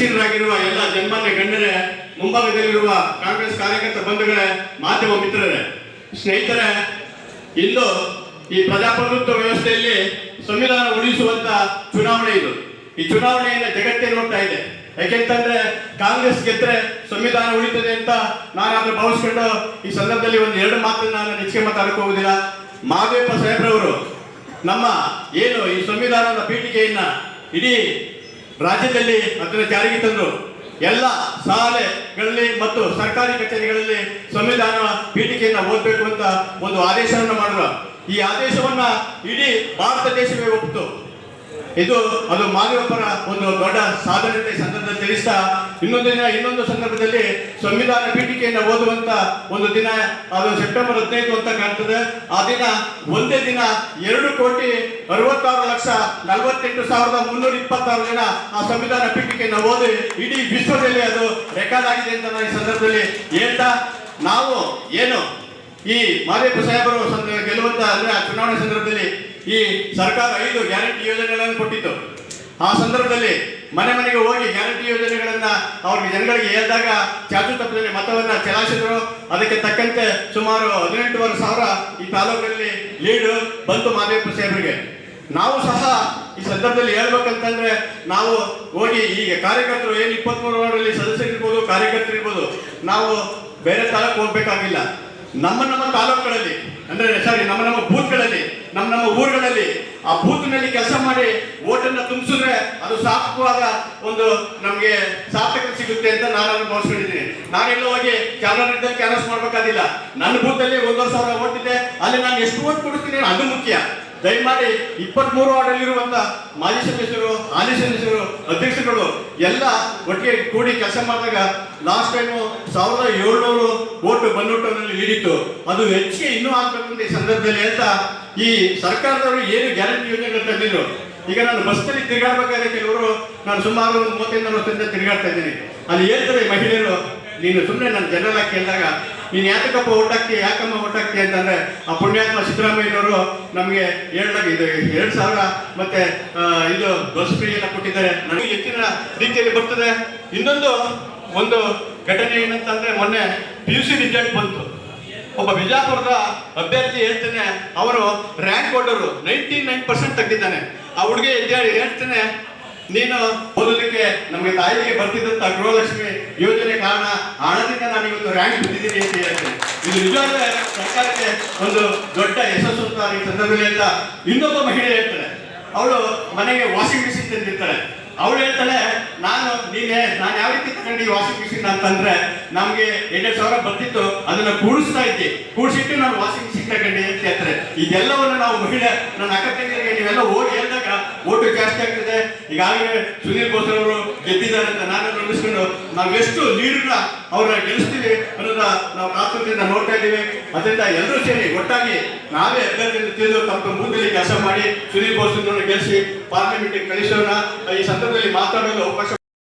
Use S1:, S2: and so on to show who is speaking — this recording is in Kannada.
S1: ವಚೀಲರಾಗಿರುವ ಎಲ್ಲ ಜನ್ಮಾನ್ಯ ಗಣ್ಯರೇ, ಮುಂಭಾಗದಲ್ಲಿರುವ ಕಾಂಗ್ರೆಸ್ ಕಾರ್ಯಕರ್ತ ಬಂಧುಗಳೇ, ಮಾಧ್ಯಮ ಮಿತ್ರರೇ, ಸ್ನೇಹಿತರೆ, ಇಂದು ಈ ಪ್ರಜಾಪ್ರಭುತ್ವ ವ್ಯವಸ್ಥೆಯಲ್ಲಿ ಸಂವಿಧಾನ ಉಳಿಸುವಂತ ಚುನಾವಣೆ ಇದು. ಈ ಚುನಾವಣೆಯನ್ನ ಜಗತ್ತೇ ನೋಡ್ತಾ ಇದೆ. ಯಾಕೆಂತಂದ್ರೆ ಕಾಂಗ್ರೆಸ್ ಗೆದ್ರೆ ಸಂವಿಧಾನ ಉಳಿತದೆ ಅಂತ ನಾನಾದ್ರೂ ಭಾವಿಸ್ಕೊಂಡು ಈ ಸಂದರ್ಭದಲ್ಲಿ ಒಂದು ಎರಡು ಮಾತನ್ನ ನಾನು ಹೆಚ್ಚಿಗೆ ಮಾತಾಡಕ್ ಹೋಗುದಿಲ್ಲ. ಮಾದೇವಪ್ಪ ಸಾಹೇಬ್ರವರು, ನಮ್ಮ ಏನು ಈ ಸಂವಿಧಾನದ ಪೀಠಿಕೆಯನ್ನ ಇಡೀ ರಾಜ್ಯದಲ್ಲಿ ಅದನ್ನು ಜಾರಿಗೆ ತಂದರು. ಎಲ್ಲ ಶಾಲೆಗಳಲ್ಲಿ ಮತ್ತು ಸರ್ಕಾರಿ ಕಚೇರಿಗಳಲ್ಲಿ ಸಂವಿಧಾನ ಪೀಠಿಕೆಯನ್ನು ಓದಬೇಕು ಅಂತ ಒಂದು ಆದೇಶವನ್ನು ಮಾಡಿದ್ರು ಈ ಆದೇಶವನ್ನ ಇಡೀ ಭಾರತ ದೇಶವೇ ಒಪ್ಪಿತು ಇದು ಅದು ಮಾನವಪರ ಒಂದು ದೊಡ್ಡ ಸಾಧನೆ ಸಂದರ್ಭದಲ್ಲಿ ತಿಳಿಸ್ತಾ, ಇನ್ನೊಂದು ದಿನ, ಇನ್ನೊಂದು ಸಂದರ್ಭದಲ್ಲಿ ಸಂವಿಧಾನ ಪೀಠಿಕೆಯನ್ನು ಓದುವಂತ ಒಂದು ದಿನ, ಅದು ಸೆಪ್ಟೆಂಬರ್ ಹದಿನೈದು ಅಂತ ಕಾಣ್ತದೆ. ಆ ದಿನ ಒಂದೇ ದಿನ ಎರಡು ಕೋಟಿ ಅರವತ್ತಾರು ಲಕ್ಷ ನಲವತ್ತೆಂಟು ಸಾವಿರದ ಮುನ್ನೂರ ಇಪ್ಪತ್ತಾರು ಜನ ಆ ಸಂವಿಧಾನ ಪೀಠಿಕೆಯನ್ನು ಓದಿ ಇಡೀ ವಿಶ್ವದಲ್ಲಿ ಅದು ರೆಕಾರ್ಡ್ ಆಗಿದೆ ಅಂತ ನಾನು ಈ ಸಂದರ್ಭದಲ್ಲಿ ಹೇಳ್ತಾ, ನಾವು ಏನು ಈ ಮಾದೇವ ಸಾಹೇಬರು ಗೆಲ್ಲುವಂತ ಅಂದ್ರೆ ಆ ಚುನಾವಣೆ ಸಂದರ್ಭದಲ್ಲಿ ಈ ಸರ್ಕಾರ ಐದು ಗ್ಯಾರಂಟಿ ಯೋಜನೆಗಳನ್ನು ಕೊಟ್ಟಿತ್ತು. ಆ ಸಂದರ್ಭದಲ್ಲಿ ಮನೆ ಮನೆಗೆ ಹೋಗಿ ಗ್ಯಾರಂಟಿ ಯೋಜನೆಗಳನ್ನ ಅವ್ರಿಗೆ ಜನಗಳಿಗೆ ಹೇಳಿದಾಗ ಚಾಚು ತಪ್ಪದಲ್ಲಿ ಮತವನ್ನ ಚಲಾಯಿಸಿದ್ರು. ಅದಕ್ಕೆ ತಕ್ಕಂತೆ ಸುಮಾರು ಹದಿನೆಂಟುವರೆ ಸಾವಿರ ಈ ತಾಲೂಕಿನಲ್ಲಿ ಲೀಡು ಬಂತು ಮಾದೇವಪ್ಪ ಸಾಹೇಬರಿಗೆ. ನಾವು ಸಹ ಈ ಸಂದರ್ಭದಲ್ಲಿ ಹೇಳ್ಬೇಕಂತಂದ್ರೆ ನಾವು ಹೋಗಿ ಈಗ ಕಾರ್ಯಕರ್ತರು ಏನು ಇಪ್ಪತ್ಮೂರು ವಾರ್ಡಲ್ಲಿ ಸದಸ್ಯರಿರ್ಬೋದು ಕಾರ್ಯಕರ್ತರು ಇರ್ಬೋದು ನಾವು ಬೇರೆ ತಾಲೂಕು ಹೋಗ್ಬೇಕಾಗಿಲ್ಲ. ನಮ್ಮ ನಮ್ಮ ತಾಲೂಕುಗಳಲ್ಲಿ ಅಂದ್ರೆ ಸಾರಿ ನಮ್ಮ ನಮ್ಮ ಬೂತ್ಗಳಲ್ಲಿ, ನಮ್ಮ ನಮ್ಮ ಊರುಗಳಲ್ಲಿ ಆ ಬೂತ್ನಲ್ಲಿ ಕೆಲಸ ಮಾಡಿ ಓಟನ್ನ ತುಂಬಿಸಿದ್ರೆ ಅದು ಸಾರ್ಥಕವಾದ ಒಂದು ನಮಗೆ ಸಾರ್ಥಕ ಸಿಗುತ್ತೆ ಅಂತ ನಾನು ಭಾವಿಸ್ಕೊಂಡಿದ್ದೀನಿ. ನಾನೆಲ್ಲ ಹೋಗಿ ಕ್ಯಾನರ್ದಲ್ಲಿ ಕ್ಯಾನ್ವಸ್ ಮಾಡ್ಬೇಕಾದಿಲ್ಲ. ನನ್ನ ಬೂತಲ್ಲಿ ಒಂದೂವರೆ ಸಾವಿರ ಓಟ್ ಇದೆ. ಅಲ್ಲಿ ನಾನು ಎಷ್ಟು ಓಟ್ ಕೊಡ್ತೀನಿ ಅದು ಮುಖ್ಯ. ದಯಮಾಡಿ ಇಪ್ಪತ್ಮೂರು ವಾರ್ಡಲ್ಲಿರುವಂತ ಮಾಜಿ ಸದಸ್ಯರು, ಹಾಲಿ ಸದಸ್ಯರು, ಅಧ್ಯಕ್ಷರುಗಳು, ಎಲ್ಲ ಒಟ್ಟಿಗೆ ಕೂಡಿ ಕೆಲಸ ಮಾಡಿದಾಗ ಲಾಸ್ಟ್ ಟೈಮು ಸಾವಿರದ ಏಳ್ನೂರು ಓಟು ಬನ್ನೂಟನಲ್ಲಿ ನೀಡಿತ್ತು ಅದು ಹೆಚ್ಚಿಗೆ ಇನ್ನೂ ಆಗ್ಬೇಕಂತ ಈ ಸಂದರ್ಭದಲ್ಲಿ ಹೇಳ್ತಾ, ಈ ಸರ್ಕಾರದವರು ಏನು ಗ್ಯಾರಂಟಿ ಯೋಜನೆಗಳು ತಂದಿದ್ರು? ಈಗ ನಾನು ಬಸ್ನಲ್ಲಿ ತಿರುಗಾಡ್ಬೇಕಾದ್ರೆ ಕೆಲವರು, ನಾನು ಸುಮಾರು ಮೂವತ್ತೈದು ನಲವತ್ತರಿಂದ ತಿರುಗಾಡ್ತಾ ಇದ್ದೀನಿ. ಅಲ್ಲಿ ಹೇಳ್ತಾರೆ ಮಹಿಳೆಯರು, ನೀನು ಸುಮ್ಮನೆ ನಾನು ಜನರಲ್ ಆಗಿ ಕೇಳಿದಾಗ ನೀನು ಯಾತಕ್ಕಪ್ಪ ಓಟಾಕ್ತಿ ಯಾಕಮ್ಮ ಓಟಾಕ್ತಿ ಅಂತಂದ್ರೆ ಆ ಪುಣ್ಯಾತ್ಮ ಸಿದ್ದರಾಮಯ್ಯನವರು ನಮಗೆ ಎರಡು ಇದು ಎರಡು ಸಾವಿರ ಮತ್ತೆ ಇದು ಬಸ್ ಕೊಟ್ಟಿದ್ದಾರೆ. ನನಗೆ ಹೆಚ್ಚಿನ ರೀತಿಯಲ್ಲಿ ಬರ್ತದೆ. ಇನ್ನೊಂದು ಒಂದು ಘಟನೆ ಏನಂತಂದ್ರೆ ಮೊನ್ನೆ ಪಿ ಯು ಸಿ ರಿಸಲ್ಟ್ ಬಂತು. ಒಬ್ಬ ಬಿಜಾಪುರದ ಅಭ್ಯರ್ಥಿ ಹೇಳ್ತಾನೆ, ಅವರು ರ್ಯಾಂಕ್ ಹೊಡೋರು ನೈಂಟಿ ನೈನ್ ಪರ್ಸೆಂಟ್ ತೆಗೆದಿದ್ದಾನೆ. ಆ ಹುಡುಗಿ ಹೇಳ್ತಾನೆ ನೀನು ಓದಲಿಕ್ಕೆ ನಮಗೆ ತಾಯಿಗೆ ಬರ್ತಿದ್ದಂತ ಗೃಹಲಕ್ಷ್ಮಿ ಯೋಜನೆ ಕಾರಣ ಹಣದಿಂದ ನಾನು ಇವತ್ತು ರ್ಯಾಂಕ್ ಬಿದ್ದಿದ್ದೀನಿ ಅಂತ ಹೇಳ್ತೇನೆ ಇದು ನಿಜವಾದ ಸರ್ಕಾರಕ್ಕೆ ಒಂದು ದೊಡ್ಡ ಯಶಸ್ಸು ಅಂತ ಈ ಸಂದರ್ಭದಲ್ಲಿ ಅಂತ ಇನ್ನೊಬ್ಬ ಮಹಿಳೆ ಹೇಳ್ತಾಳೆ. ಅವಳು ಮನೆಗೆ ವಾಷಿಂಗ್ ಮಿಷಿನ್ ತಂದಿರ್ತಾಳೆ. ಅವಳು ಹೇಳ್ತಾಳೆ, ನಾನು ನೀನೆ ನಾನು ಯಾವ ರೀತಿ ತಗೊಂಡು ಈ ವಾಷಿಂಗ್ ಮಿಷಿನ್ ಅಂತಂದ್ರೆ ನಮ್ಗೆ ಎರಡೆರಡು ಸಾವಿರ ಬರ್ತಿತ್ತು, ಅದನ್ನ ಕೂಡಿಸ್ತಾ ಇದ್ದೆ. ಕೂಡಿಸಿಟ್ಟು ನಾನು ವಾಷಿಂಗ್ ಮಿಷಿನ್ ತಗೊಂಡೆ ಅಂತ ಹೇಳ್ತಾರೆ. ಇದೆಲ್ಲವನ್ನು ನಾವು ಮಹಿಳೆ, ನನ್ನ ಅಕ್ಕ ತಂಗಿಯರಿಗೆ ನೀವೆಲ್ಲ ಹೋಗಿ ಓಟು ಜಾಸ್ತಿ ಆಗ್ತದೆ. ಈಗಾಗಲೇ ಸುನೀಲ್ ಬೋಸ್ ಅವರು ಗೆದ್ದಿದ್ದಾರೆ ಅಂತ ನಾನು ಗಮನಿಸ್ಕೊಂಡು ನಾವು ಎಷ್ಟು ನೀರು ಅವ್ರನ್ನ ಗೆಲ್ಲಿಸ್ತೀವಿ ಅನ್ನೋದ ನಾವು ಕಾತುರದಿಂದ ನೋಡ್ತಾ ಇದ್ದೀವಿ. ಅದರಿಂದ ಎಲ್ಲರೂ ಸೇರಿ ಒಟ್ಟಾಗಿ ನಾವೇ ಅಭ್ಯರ್ಥಿಯನ್ನು ತಿಳಿದು ತಮ್ಮ ಮುಂದಲ್ಲಿ ಕೆಲಸ ಮಾಡಿ ಸುನೀಲ್ ಬೋಸ್ ಗೆಲ್ಲಿಸಿ ಪಾರ್ಲಿಮೆಂಟ್ಗೆ ಕಳಿಸೋಣ. ಈ ಸಂದರ್ಭದಲ್ಲಿ ಮಾತಾಡಲು ಅವಕಾಶ